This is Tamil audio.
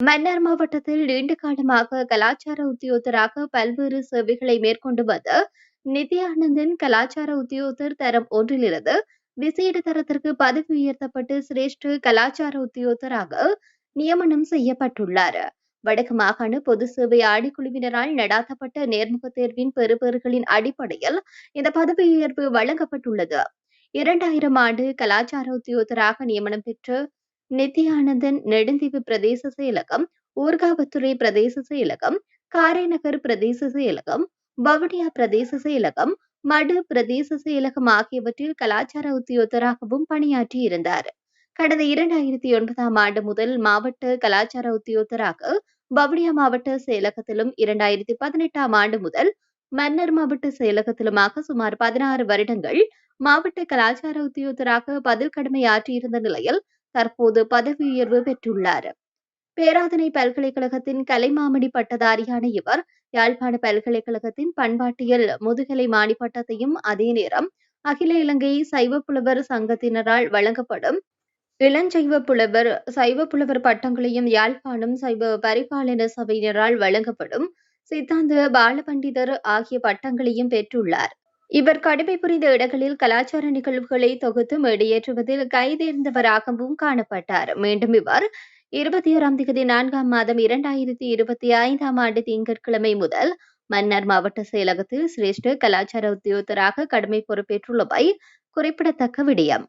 மன்னார் மாவட்டத்தில் நீண்ட காலமாக கலாச்சார உத்தியோகத்தராக பல்வேறு சேவைகளை மேற்கொண்டு வந்த நித்யானந்தின் கலாச்சார உத்தியோகத்தர் தரம் ஒன்றிலிருந்து விசேட தரத்திற்கு பதவி உயர்த்தப்பட்டு சிரேஷ்ட கலாச்சார உத்தியோகத்தராக நியமனம் செய்யப்பட்டுள்ளார். வடக்கு மாகாண பொது சேவை ஆணைக்குழுவினரால் நடாத்தப்பட்ட நேர்முக தேர்வின் பெறுபேறுகளின் அடிப்படையில் இந்த பதவி உயர்வு வழங்கப்பட்டுள்ளது. இரண்டாயிரம் ஆண்டு கலாச்சார உத்தியோகத்தராக நியமனம் பெற்று நித்யானந்தன் நெடுந்தீவு பிரதேச செயலகம் ஊர்காவத்துறை பிரதேச செயலகம் காரைநகர் பிரதேச செயலகம் வவுனியா பிரதேச செயலகம் மடு பிரதேச செயலகம் ஆகியவற்றில் கலாச்சார உத்தியோகத்தராகவும் பணியாற்றி இருந்தார். கடந்த இரண்டாயிரத்தி ஒன்பதாம் ஆண்டு முதல் மாவட்ட கலாச்சார உத்தியோகத்தராக வவுனியா மாவட்ட செயலகத்திலும் இரண்டாயிரத்தி பதினெட்டாம் ஆண்டு முதல் மன்னர் மாவட்ட செயலகத்திலுமாக சுமார் பதினாறு வருடங்கள் மாவட்ட கலாச்சார உத்தியோகத்தராக பதில் கடமை ஆற்றியிருந்த நிலையில் தற்போது பதவி உயர்வு பெற்றுள்ளார். பேராதனை பல்கலைக்கழகத்தின் கலைமாமணி பட்டதாரியான இவர் யாழ்ப்பாண பல்கலைக்கழகத்தின் பண்பாட்டியல் முதுகலை மாணி பட்டத்தையும் அதே நேரம் அகில இலங்கை சைவ புலவர் சங்கத்தினரால் வழங்கப்படும் இளஞ்சைவ புலவர் சைவ புலவர் பட்டங்களையும் யாழ்ப்பாணம் சைவ பரிபாலன சபையினரால் வழங்கப்படும் சித்தாந்த பாலபண்டிதர் ஆகிய பட்டங்களையும் பெற்றுள்ளார். இவர் கடமை புரிந்த இடங்களில் கலாச்சார நிகழ்வுகளை தொகுத்து மேடையேற்றுவதில் கைதேர்ந்தவராகவும் காணப்பட்டார். மீண்டும் இவர் இருபத்தி ஓராம் தேதி நான்காம் மாதம் இரண்டாயிரத்தி இருபத்தி ஐந்தாம் ஆண்டு திங்கட்கிழமை முதல் மன்னார் மாவட்ட செயலகத்தில் சிரேஷ்ட கலாச்சார உத்தியோகத்தராக கடமை பொறுப்பேற்றுள்ளவை குறிப்பிடத்தக்க விடயம்.